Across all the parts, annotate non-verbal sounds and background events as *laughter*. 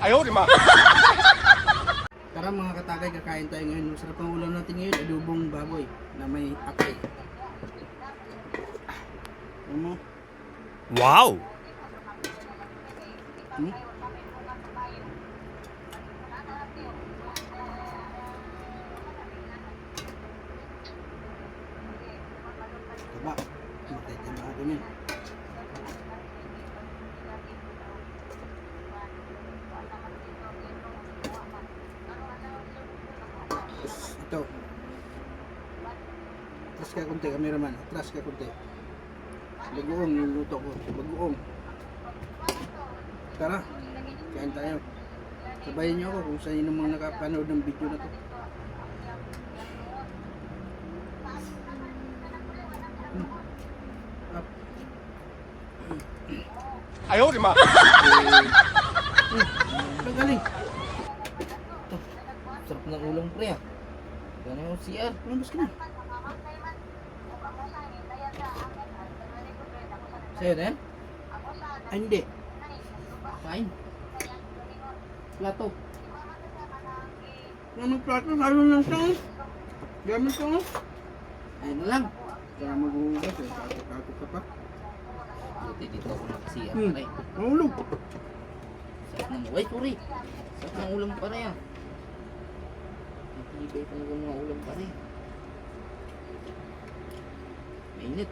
Ayaw, di ma. *laughs* Tara mga katagay, kakain tayo ngayon. Masarap ang ulam natin ngayon, adubong baboy na may akay. Ano mo? Wow! Hmm? Taba. Matay taba ako Atras ka kunti, cameraman. Atras ka kunti. Bagoong yung luto ko. Bagoong. Tara, kain tayo. Sabayan niyo ako kung saan yung mga nakapanood ng video na to. Ayaw, di ma. Ang galing. Sarap ng ulam pre ah. Gano'n yung CR. Lumabas ka na. Sa'yo yan? Ay, hindi. Kain. Plato. Ang plato, lalo lang siya. Gamit ko. Ayun na lang. Kaya maghuhugas eh. Kato-kato ka pa. Buti dito ako nag-CR Hmm. pare. Mahulog. Sarap ng... Uy, sorry. Sarap ng ulam pare ah. Naglibay pa ng mga ulam pare. Mainit.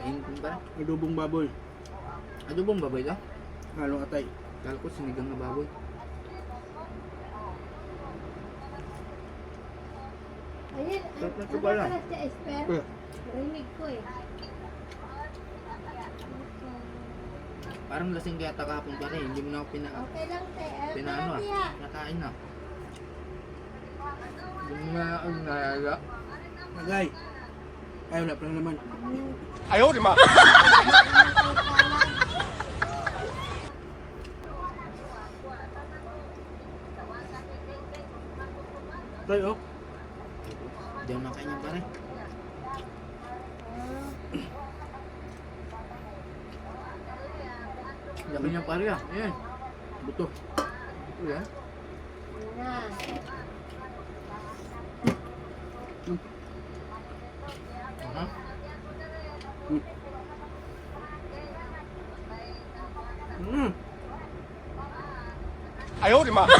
Mainit pare. Adobong baboy. Adobong baboy ka? Halong atay. Kala ko sinigang na baboy. Ayun, na ano pala. si Esper? Narinig ko eh. Parang lasing kaya takapon pare. Hindi mo na ako pina... Okay lang, te. Ano Pinaano ah. Nakain na. Mo na ako nalaga. Agay. Ay, wala pa naman. Ayaw, di ma. Tayo, oh. Hindi ako nakain yan pare. Laki niya pare ah. Ayan. Buto. Ito yan. Na. Aha. Mm. Ayaw, di ma. Ang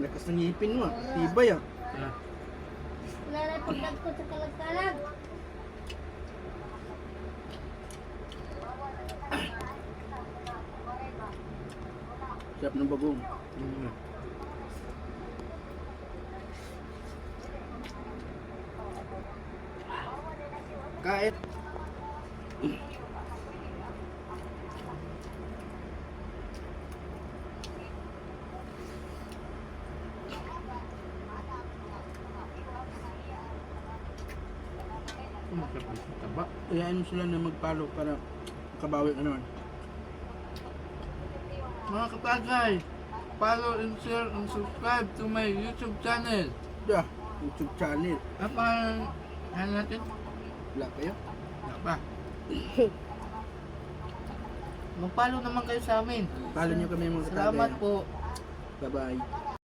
*laughs* Lakas ng ngipin mo ah. Tibay ah. Wala na sa kalag-kalag. Sarap ng bagong. Mm. Ng taba. Kayaan mo sila na magpalo para kabawi ka naman. Mga katagay, follow and share and subscribe to my YouTube channel. Yeah, YouTube channel. Parang, ano natin? Wala kayo? Wala pa. Mag-follow naman kayo sa amin. Follow nyo kami mga Salamat po. Bye-bye.